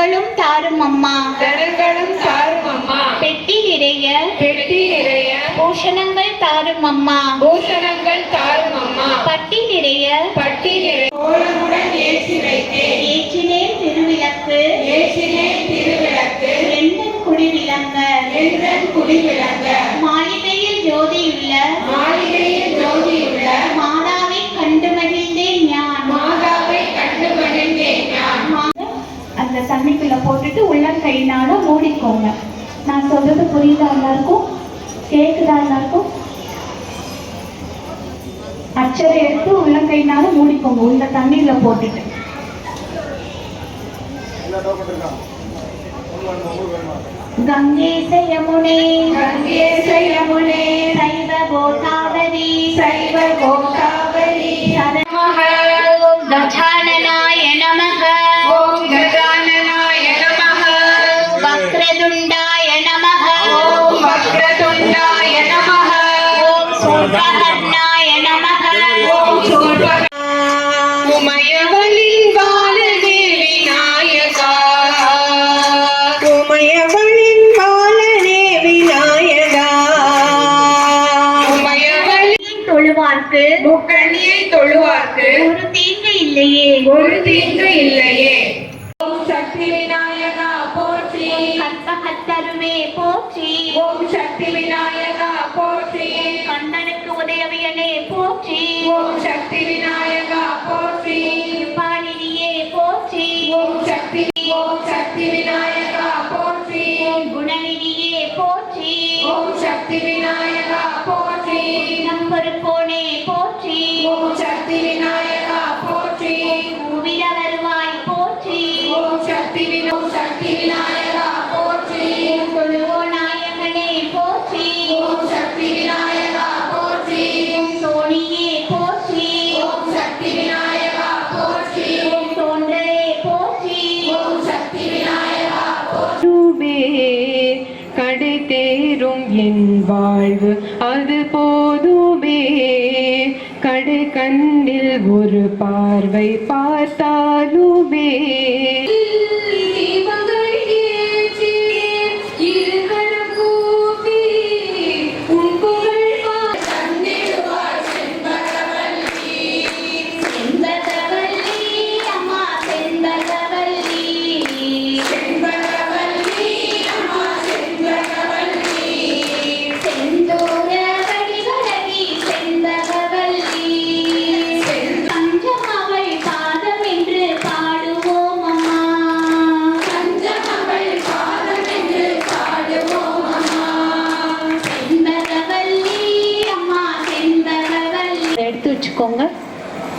தனங்களும் தாரும் அம்மா. தனங்களும் தாரும் அம்மா. பெட்டி நிறைய பெட்டி நிறைய பூஷணங்கள் தாரும் அம்மா. பூஷணங்கள் தாரும் அம்மா. பட்டி நிறைய பட்டி நிறைய கோலமுடன் ஏற்றி வைத்தேன். ஏற்றினேன் திருவிளக்கு. ஏற்றினேன் திருவிளக்கு. எண்ணன் குடி விளங்க எந்தன் குடி விளங்க மாளிகையில் ஜோதியுள்ள கையினால மூடிக்கோங்க. நான் சொல்றது புரியுதா எல்லாருக்கும்? கேக்குதா எல்லாருக்கும்? அச்சரை எடுத்து உள்ள கையினால மூடிக்கோங்க. உள்ள தண்ணியில போட்டுட்டு. கங்கேச யமுனே கங்கேச யமுனே சைவ கோதாவரி சைவ கோதாவரி வக்ரதுண்டாய நமः ஓம் சூர்பகர்ணாய நமக ஓம் சூர்பக உமையவளின் பாலனே விநாயகா உமையவளின் பாலனே விநாயகா உமையவளின் தொழுவார்க்கு. முக்கண்ணியை தொழுவார்க்கு. ஒரு தீங்கு இல்லையே. ஒரு தீங்கு இல்லையே. ஓம் சக்தி விநாயகா போற்றி கற்பகத்தருவே போற்றி. ஓம் சக்தி விநாயகா போற்றி. கண்ணனுக்கு உதயவியனே போற்றி. ஓம் சக்தி விநாயகா போற்றி. பாணினியே போற்றி. ஓம் சக்தி ஓம் சக்தி விநாயகா போற்றி. குணநிதியே போற்றி. ஓம் சக்தி விநாயகா போற்றி. தேரும் என் வாழ்வு அது போதுமே. கடை கண்ணில் ஒரு பார்வை பார்த்தாலுமே.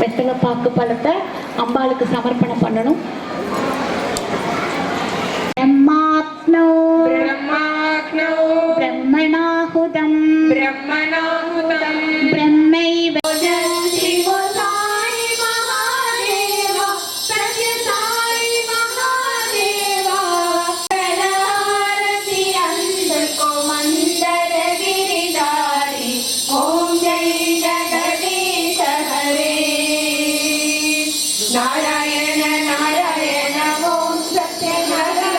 பெத்தலை பாக்கு பழத்தை அம்பாளுக்கு சமர்ப்பணம் பண்ணணும் பிரம்மாத்னோ பிரம்மாத்னோ பிரம்மணாகுதம் பிரம்மணாகுதம் பிரம்மைவ மந்த Thank you.